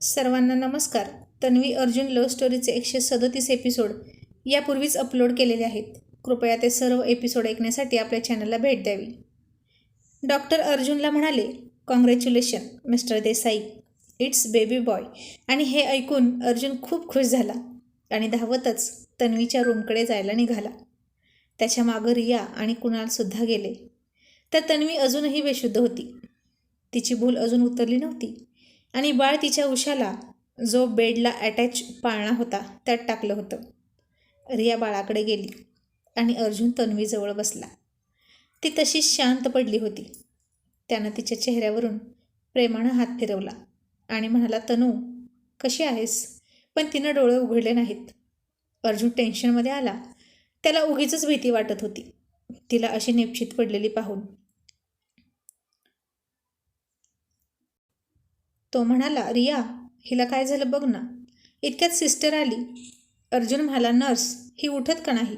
सर्वांना नमस्कार. तन्वी अर्जुन लव्ह स्टोरीचे एकशे सदतीस एपिसोड यापूर्वीच अपलोड केलेले आहेत. कृपया ते सर्व एपिसोड ऐकण्यासाठी आपल्या चॅनलला भेट द्यावी. डॉक्टर अर्जुनला म्हणाले congratulation mister Desai it's baby boy आणि हे ऐकून अर्जुन खूप खुश झाला आणि धावतच तन्वीच्या रूमकडे जायला निघाला. त्याच्या मागं रिया आणि कुणालसुद्धा गेले. तर तन्वी अजूनही बेशुद्ध होती. तिची भूल अजून उतरली नव्हती. आणि बाळ तिच्या उशाला जो बेडला अटॅच पाळणा होता त्यात टाकलं होतं. रिया बाळाकडे गेली आणि अर्जुन तन्वीजवळ बसला. ती तशीच शांत पडली होती. त्यानं तिच्या चेहऱ्यावरून प्रेमानं हात फिरवला आणि म्हणाला तनू कशी आहेस? पण तिनं डोळे उघडले नाहीत. अर्जुन टेन्शनमध्ये आला. त्याला उगीच भीती वाटत होती. तिला अशी निश्चित पडलेली पाहून तो म्हणाला रिया हिला काय झालं बघ ना. इतक्यात सिस्टर आली. अर्जुन म्हणाला नर्स ही उठत का नाही?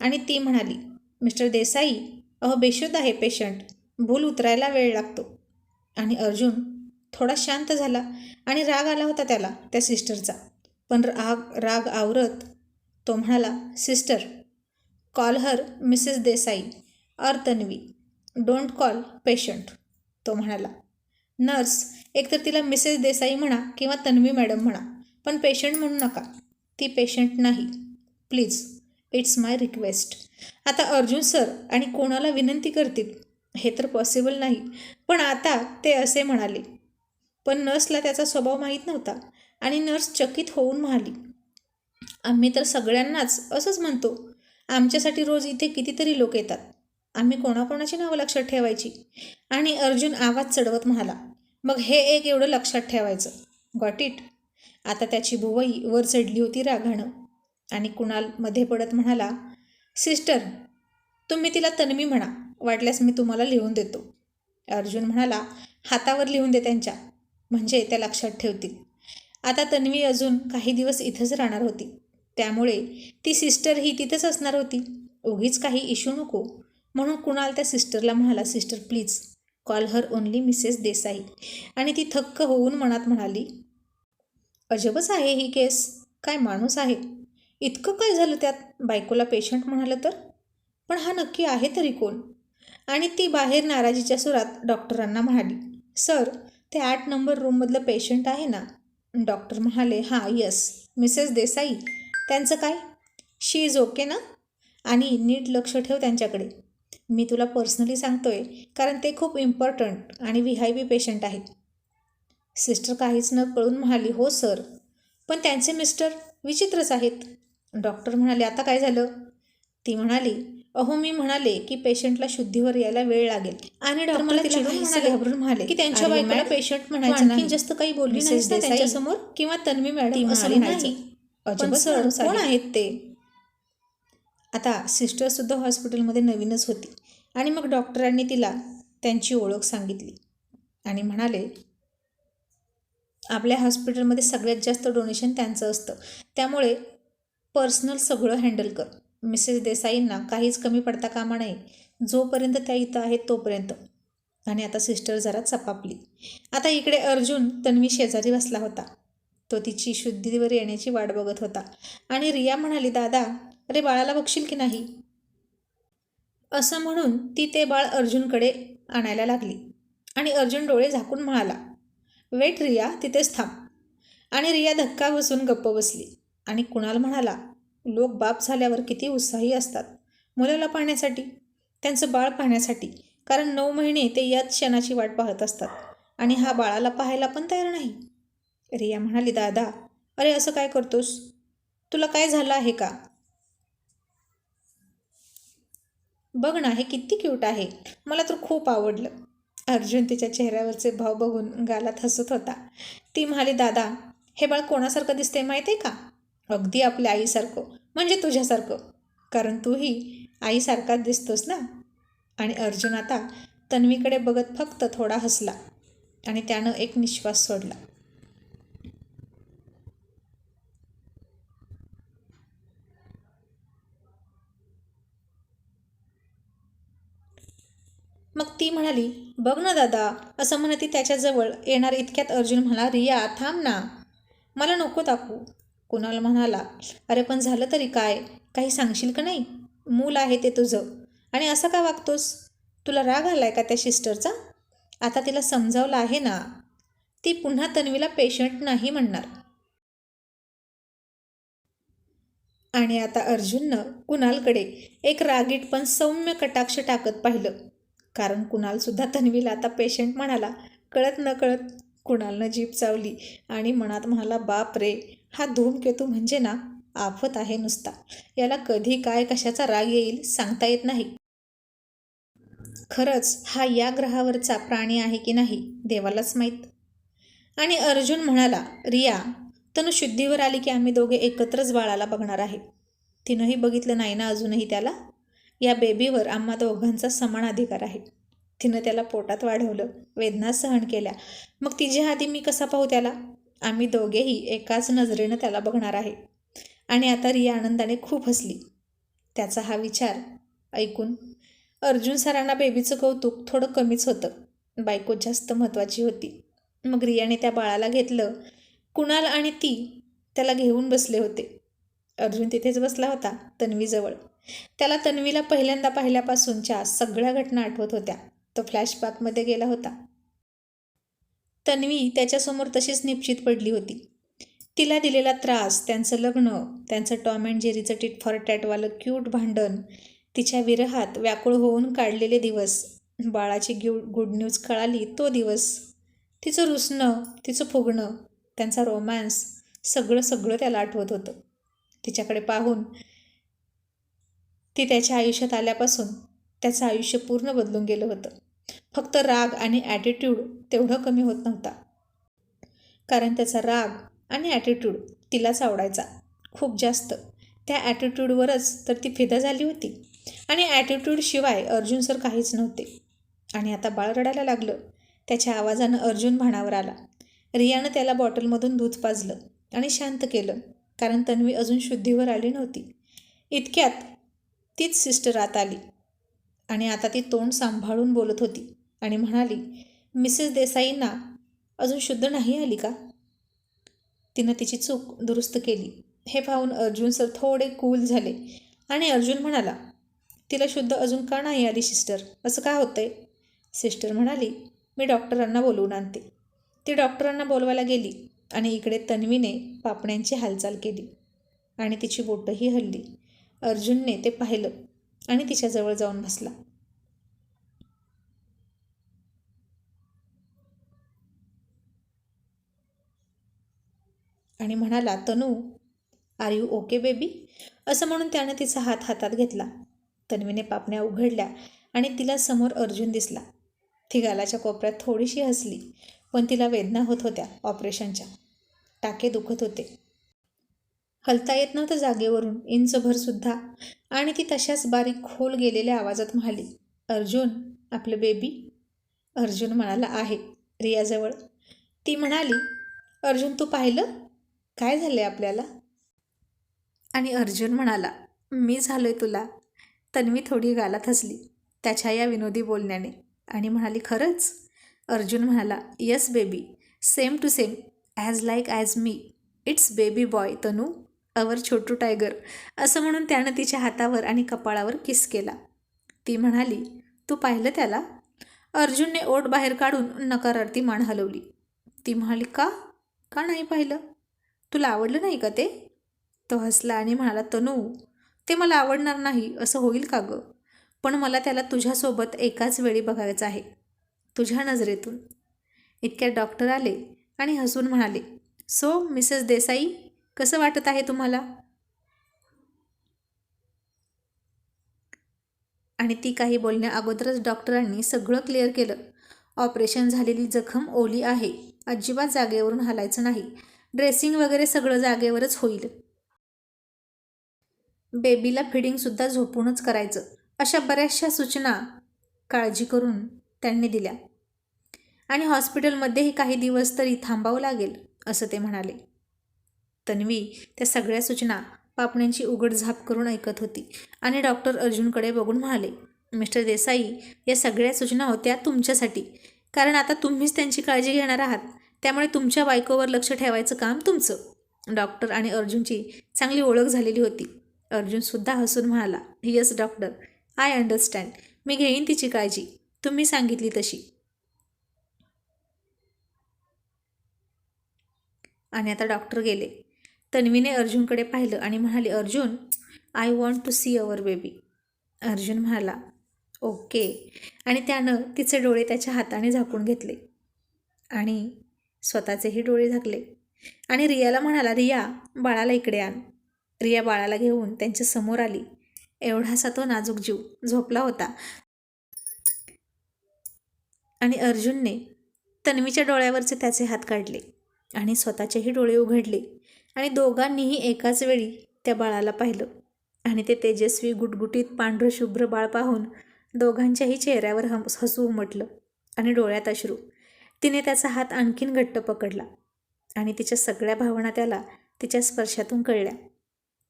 आणि ती म्हणाली मिस्टर देसाई अहो बेशुद्ध आहे पेशंट. भूल उतरायला वेळ लागतो. आणि अर्जुन थोडा शांत झाला आणि राग आला होता त्याला त्या सिस्टरचा. पण राग राग आवरत तो म्हणाला sister call her missus Desai और तन्वी. Don't call patient. तो म्हणाला नर्स एकतर तिला मिसेस देसाई म्हणा किंवा तन्वी मॅडम म्हणा पण पेशंट म्हणू नका. ती पेशंट नाही. Please it's my request. आता अर्जुन सर आणि कोणाला विनंती करतील? हे तर पॉसिबल नाही. पण आता ते असे म्हणाले. पण नर्सला त्याचा स्वभाव माहीत नव्हता आणि नर्स चकित होऊन म्हणाली. आम्ही तर सगळ्यांनाच असंच म्हणतो. आमच्यासाठी रोज इथे कितीतरी लोक येतात. आम्ही कोणाकोणाची नावं लक्षात ठेवायची? आणि अर्जुन आवाज चढवत म्हणाला मग हे एक एवढं लक्षात ठेवायचं. गॉट इट आता त्याची भुवई वर चढली होती राघाणं आणि कुणाल मध्ये पडत म्हणाला सिस्टर तुम्ही तिला तन्वी म्हणा. वाटल्यास मी तुम्हाला लिहून देतो. अर्जुन म्हणाला हातावर लिहून दे त्यांच्या. म्हणजे त्या लक्षात ठेवतील. आता तन्वी अजून काही दिवस इथंच राहणार होती. त्यामुळे ती सिस्टर ही तिथंच असणार होती. उगीच काही इशू नको. म्हणून कुणाल त्या सिस्टरला म्हणाला sister please call her only missus Desai. आणि ती थक्क होऊन मनात म्हणाली अजबच आहे ही केस काय माणूस आहे. इतकं काय झालं त्यात? बायकोला पेशंट म्हणालं तर? पण हा नक्की आहे तरी कोण? आणि ती बाहेर नाराजीच्या सुरात डॉक्टरांना म्हणाली सर ते आठ नंबर रूममधलं पेशंट आहे ना? डॉक्टर म्हणाले हां यस मिसेस देसाई. त्यांचं काय? शी इज ओके ना? आणि नीट लक्ष ठेव त्यांच्याकडे. मी तुला पर्सनली सांगतोय कारण ते खूप इम्पॉर्टंट आणि व्ही आय पी पेशंट आहेत. सिस्टर काहीच न कळून म्हणाली हो सर पण त्यांचे मिस्टर विचित्रच आहेत. डॉक्टर म्हणाले आता काय झालं? ती म्हणाली अहो मी म्हणाले की पेशंटला शुद्धीवर यायला वेळ लागेल. आणि डॉक्टर मला म्हणाले घाबरून म्हणाले की त्यांच्या बायकोला पेशंट म्हणायचं नाही. नाही. जास्त काही बोलली मिसेस नाहीस ना देसाई. त्यांच्यासमोर. किंवा तन्वी मॅडम असं म्हणायचं. नाही. अजबच सर कोण आहे. आहेत ते? आता सिस्टरसुद्धा हॉस्पिटलमध्ये नवीनच होती आणि मग डॉक्टरांनी तिला त्यांची ओळख सांगितली आणि म्हणाले आपल्या हॉस्पिटलमध्ये सगळ्यात जास्त डोनेशन त्यांचं असतं. त्यामुळे पर्सनल सगळं हँडल कर. मिसेस देसाईंना काहीच कमी पडता कामा नये. जोपर्यंत त्या इथं आहेत तोपर्यंत. आणि आता सिस्टर जरा चपापली. आता इकडे अर्जुन तन्वी शेजारी बसला होता. तो तिची शुद्धीवर येण्याची वाट बघत होता. आणि रिया म्हणाली दादा अरे बाळाला बघशील की नाही? असं म्हणून ती ते बाळ अर्जुनकडे आणायला लागली आणि अर्जुन डोळे झाकून म्हणाला वेट रिया तिथेच थांब. आणि रिया धक्का बसून गप्प बसली आणि कुणाल म्हणाला लोक बाप झाल्यावर किती उत्साही असतात मुलाला पाहण्यासाठी त्यांचं बाळ पाहण्यासाठी कारण नऊ महिने ते याच क्षणाची वाट पाहत असतात आणि हा बाळाला पाहायला पण तयार नाही. रिया म्हणाली दादा अरे असं काय करतोस? तुला काय झालं आहे का? बघ ना हे किती क्यूट आहे. मला तर खूप आवडलं. अर्जुन तिच्या चेहऱ्यावरचे भाव बघून गालात हसत होता. ती म्हणाली दादा हे बाळ कोणासारखं दिसते माहिती आहे का? अगदी आपल्या आईसारखं म्हणजे तुझ्यासारखं. कारण तूही आईसारखाच दिसतोस ना? आणि अर्जुन आता तन्वीकडे बघत फक्त थोडा हसला आणि त्यानं एक निश्वास सोडला. मग ती म्हणाली बघ ना दादा असं म्हणत ती त्याच्याजवळ येणार इतक्यात अर्जुन म्हणाला रिया थांब ना. मला नको दाखवू. कुणाल म्हणाला अरे पण झालं तरी काय? काही सांगशील का नाही? मूल आहे ते तुझं. आणि असं का वागतोस? तुला राग आलाय का त्या सिस्टरचा? आता तिला समजावलं आहे ना. ती पुन्हा तन्वीला पेशंट नाही म्हणणार. आणि आता अर्जुननं कुणालकडे एक रागीट पण सौम्य कटाक्ष टाकत पाहिलं. कारण कुणालसुद्धा तन्वीला आता पेशंट म्हणाला कळत न कळत कुणालनं जीप चावली आणि मनात म्हणाला बाप रे हा धूमकेतू म्हणजे ना आफत आहे नुसता. याला कधी काय कशाचा राग येईल सांगता येत नाही. खरंच हा या ग्रहावरचा प्राणी आहे की नाही देवालाच माहीत. आणि अर्जुन म्हणाला रिया तनु शुद्धीवर आली की आम्ही दोघे एकत्रच बाळाला बघणार आहे. तिनंही बघितलं नाही ना अजूनही त्याला? या बेबीवर आम्हा दोघांचा समान अधिकार आहे. तिनं त्याला पोटात वाढवलं वेदना सहन केल्या. मग तिच्या आधी मी कसा पाहू त्याला? आम्ही दोघेही एकाच नजरेनं त्याला बघणार आहे. आणि आता रिया आनंदाने खूप हसली. त्याचा हा विचार ऐकून अर्जुन सरांना बेबीचं कौतुक थोडं कमीच होतं. बायको जास्त महत्त्वाची होती. मग रियाने त्या बाळाला घेतलं. कुणाल आणि ती त्याला घेऊन बसले होते. अर्जुन तिथेच बसला होता तन्वीजवळ. त्याला तन्वीला पहिल्यांदा पाहिल्यापासूनच्या सगळ्या घटना आठवत होत्या. तो फ्लॅशबॅकमध्ये गेला होता. तन्वी त्याच्यासमोर तशीच निश्चित पडली होती. तिला दिलेला त्रास त्यांचं लग्न त्यांचं टॉम अँड जेरीचं टिट फॉर टॅटवालं क्यूट भांडण तिच्या विरहात व्याकुळ होऊन काढलेले दिवस बाळाची ग्यू गुड न्यूज कळाली तो दिवस. तिचं रुसणं तिचं फुगणं त्यांचा रोमॅन्स सगळं सगळं त्याला आठवत होतं. तिच्याकडे पाहून ती त्याच्या आयुष्यात आल्यापासून त्याचं आयुष्य पूर्ण बदलून गेलं होतं. फक्त राग आणि ॲटिट्यूड तेवढं कमी होत नव्हता. कारण त्याचा राग आणि ॲटिट्यूड तिलाच आवडायचा. खूप जास्त. त्या ॲटिट्यूडवरच तर ती फिदा झाली होती. आणि ॲटिट्यूडशिवाय अर्जुन सर काहीच नव्हते. आणि आता बाळ रडायला लागलं. त्याच्या आवाजानं अर्जुन भाणावर आला. रियानं त्याला बॉटलमधून दूध पाजलं आणि शांत केलं. कारण तन्वी अजून शुद्धीवर आली नव्हती. इतक्यात तीच सिस्टर आत आली आणि आता ती तोंड सांभाळून बोलत होती आणि म्हणाली मिसेस देसाईंना अजून शुद्ध नाही आली का? तिनं तिची चूक दुरुस्त केली. हे पाहून अर्जुन सर थोडे कूल झाले आणि अर्जुन म्हणाला तिला शुद्ध अजून का नाही आली सिस्टर? असं का होतंय? सिस्टर म्हणाली मी डॉक्टरांना बोलवून आणते. ती डॉक्टरांना बोलवायला गेली. आणि इकडे तन्वीने पापण्यांची हालचाल केली आणि तिची बोटंही हल्ली. अर्जुनने ते पाहिलं आणि तिच्याजवळ जाऊन बसला. आणि म्हणाला Tanu are you okay baby असं म्हणून त्यानं तिचा हात हातात घेतला. तन्वीने पापण्या उघडल्या आणि तिला समोर अर्जुन दिसला. ती गालाच्या कोपऱ्यात थोडीशी हसली. पण तिला वेदना होत होत्या ऑपरेशनच्या. टाके दुखत होते. हलता येत नव्हतं जागेवरून इंचभरसुद्धा आणि ती तशाच बारीक खोल गेलेल्या आवाजात म्हणाली अर्जुन आपलं बेबी अर्जुन म्हणाला आहे. रियाजवळ. ती म्हणाली अर्जुन तू पाहिलं? काय झालं आहे आपल्याला? आणि अर्जुन म्हणाला मी झालोय तुला. तन्वी थोडी गालात हसली त्याच्या या विनोदी बोलण्याने. आणि म्हणाली खरंच? अर्जुन म्हणाला yes baby same to same as like as me it's baby boy Tanu. Our Chhotu tiger असं म्हणून त्यानं तिच्या हातावर आणि कपाळावर किस केला. ती म्हणाली तू पाहिलं त्याला? अर्जुनने ओठ बाहेर काढून नकारार्थी मान हलवली. ती म्हणाली का? का नाही पाहिलं? तुला आवडलं नाही का ते? तो हसला आणि म्हणाला तनू ते मला आवडणार नाही. असं होईल का गं? पण मला त्याला तुझ्यासोबत एकाच वेळी बघायचं आहे. तुझ्या नजरेतून. इतक्यात डॉक्टर आले आणि हसून म्हणाले सो मिसेस देसाई कसं वाटत आहे तुम्हाला? आणि ती काही बोलण्या अगोदरच डॉक्टरांनी सगळं क्लिअर केलं. ऑपरेशन झालेली जखम ओली आहे. अजिबात जागेवरून हलायचं नाही. ड्रेसिंग वगैरे सगळं जागेवरच होईल. बेबीला फिडिंगसुद्धा झोपूनच करायचं. अशा बऱ्याचशा सूचना काळजी करून त्यांनी दिल्या. आणि हॉस्पिटलमध्येही काही दिवस तरी थांबावं लागेल असं ते म्हणाले. तन्वी त्या सगळ्या सूचना पापण्यांची उघड झाप करून ऐकत होती आणि डॉक्टर अर्जुनकडे बघून म्हणाले मिस्टर देसाई या सगळ्या सूचना होत्या तुमच्यासाठी. कारण आता तुम्हीच त्यांची काळजी घेणार आहात. त्यामुळे तुमच्या बायकोवर लक्ष ठेवायचं काम तुमचं. डॉक्टर आणि अर्जुनची चांगली ओळख झालेली होती. अर्जुनसुद्धा हसून म्हणाला यस डॉक्टर. I understand. मी घेईन तिची काळजी. तुम्ही सांगितली तशी. आणि आता डॉक्टर गेले. तन्वीने अर्जुनकडे पाहिलं आणि म्हणाली Arjun I want to see our baby Arjun म्हणाला ओके. आणि त्यानं तिचे डोळे त्याच्या हाताने झाकून घेतले. आणि स्वतःचेही डोळे झाकले. आणि रियाला म्हणाला रिया बाळाला इकडे आण. रिया बाळाला घेऊन त्यांच्यासमोर आली. एवढासा तो नाजूक जीव झोपला होता. आणि अर्जुनने तन्वीच्या डोळ्यावरचे त्याचे हात काढले आणि स्वतःचेही डोळे उघडले आणि दोघांनीही एकाच वेळी त्या बाळाला पाहिलं आणि ते तेजस्वी गुटगुटीत पांढरं शुभ्र बाळ पाहून दोघांच्याही चेहऱ्यावर हम हसू उमटलं आणि डोळ्यात अश्रू. तिने त्याचा हात आणखीन घट्ट पकडला आणि तिच्या सगळ्या भावना त्याला तिच्या स्पर्शातून कळल्या.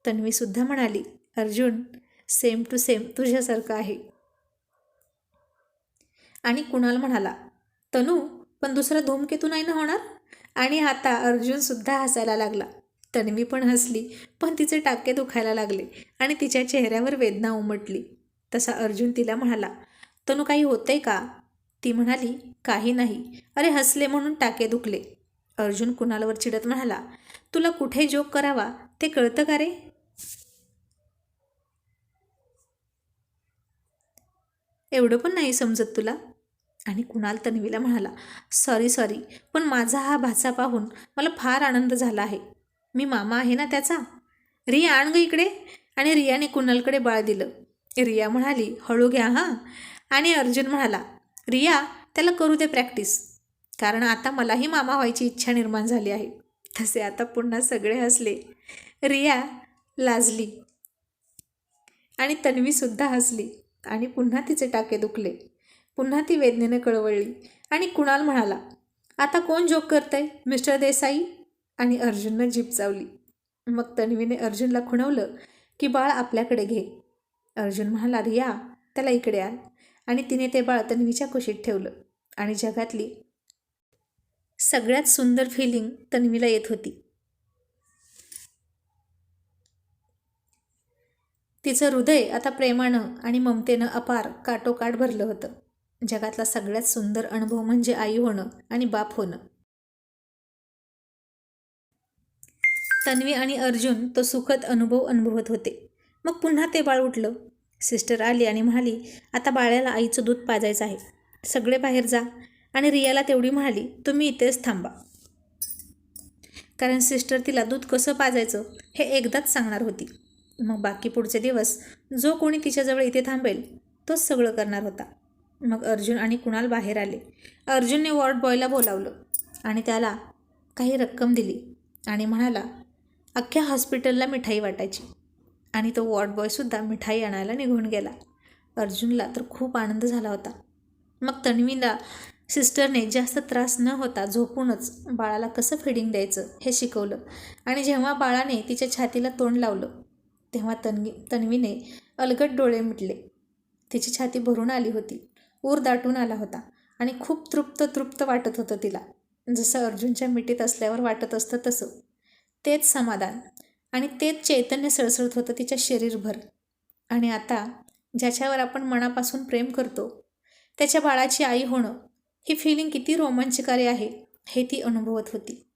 तन्वीसुद्धा म्हणाली अर्जुन सेम टू सेम तुझ्यासारखं आहे. आणि कुणाल म्हणाला तनू पण दुसरा धूमकेतू नाही ना होणार? आणि आता अर्जुनसुद्धा हसायला लागला. तन्वी पण हसली पण तिचे टाके दुखायला लागले आणि तिच्या चेहऱ्यावर वेदना उमटली. तसा अर्जुन तिला म्हणाला तनू काही होतंय का? ती म्हणाली काही नाही. अरे हसले म्हणून टाके दुखले. अर्जुन कुणालवर चिडत म्हणाला तुला कुठे जोक करावा? ते कळतं का रे? एवढं पण नाही समजत तुला? आणि कुणाल तन्वीला म्हणाला सॉरी सॉरी पण माझा हा भाचा पाहून मला फार आनंद झाला आहे. मी मामा आहे ना त्याचा रिया आण ग इकडे. आणि रियाने कुणालकडे बाळ दिलं. रिया म्हणाली हळू घ्या हां. आणि अर्जुन म्हणाला रिया त्याला करू दे प्रॅक्टिस. कारण आता मलाही मामा व्हायची इच्छा निर्माण झाली आहे. तसे आता पुन्हा सगळे हसले. रिया लाजली. आणि तन्वीसुद्धा हसली. आणि पुन्हा तिचे टाके दुखले. पुन्हा ती वेदनेने कळवळली आणि कुणाल म्हणाला आता कोण जोक करतंय? मिस्टर देसाई? आणि अर्जुननं जीप चावली. मग तन्वीने अर्जुनला खुणवलं की बाळ आपल्याकडे घे. अर्जुन म्हणाला रिया त्याला इकडे आण. आणि तिने ते बाळ तन्वीच्या कुशीत ठेवलं आणि जगातली सगळ्यात सुंदर फिलिंग तन्वीला येत होती. तिचं हृदय आता प्रेमानं आणि ममतेनं अपार काटोकाट भरलं होतं. जगातला सगळ्यात सुंदर अनुभव म्हणजे आई होणं आणि बाप होणं. तन्वी आणि अर्जुन तो सुखद अनुभव अनुभवत होते. मग पुन्हा ते बाळ उठलं. सिस्टर आली आणि म्हणाली आता बाळ्याला आईचं दूध पाजायचं आहे. सगळे बाहेर जा आणि रियाला तेवढी म्हणाली तुम्ही इथेच थांबा. कारण सिस्टर तिला दूध कसं पाजायचं हे एकदाच सांगणार होती. मग बाकी पुढचे दिवस जो कोणी तिच्याजवळ इथे थांबेल तोच सगळं करणार होता. मग अर्जुन आणि कुणाल बाहेर आले. अर्जुनने वॉर्ड बॉयला बोलावलं आणि त्याला काही रक्कम दिली आणि म्हणाला अख्ख्या हॉस्पिटलला मिठाई वाटायची. आणि तो वॉर्ड बॉयसुद्धा मिठाई आणायला निघून गेला. अर्जुनला तर खूप आनंद झाला होता. मग तन्वीला सिस्टरने जास्त त्रास न होता झोपूनच बाळाला कसं फिडिंग द्यायचं हे शिकवलं. आणि जेव्हा बाळाने तिच्या छातीला तोंड लावलं तेव्हा तन्वी तन्वीने अलगट डोळे मिटले. तिची छाती भरून आली होती. ऊर दाटून आला होता आणि खूप तृप्त तृप्त वाटत होतं तिला. जसं अर्जुनच्या मिठीत असल्यावर वाटत असतं तसं. तेच समाधान आणि तेच चैतन्य सळसळत होतं तिच्या शरीरभर. आणि आता ज्याच्यावर आपण मनापासून प्रेम करतो त्याच्या बाळाची आई होणं ही फिलिंग किती रोमांचकारी आहे हे ती अनुभवत होती.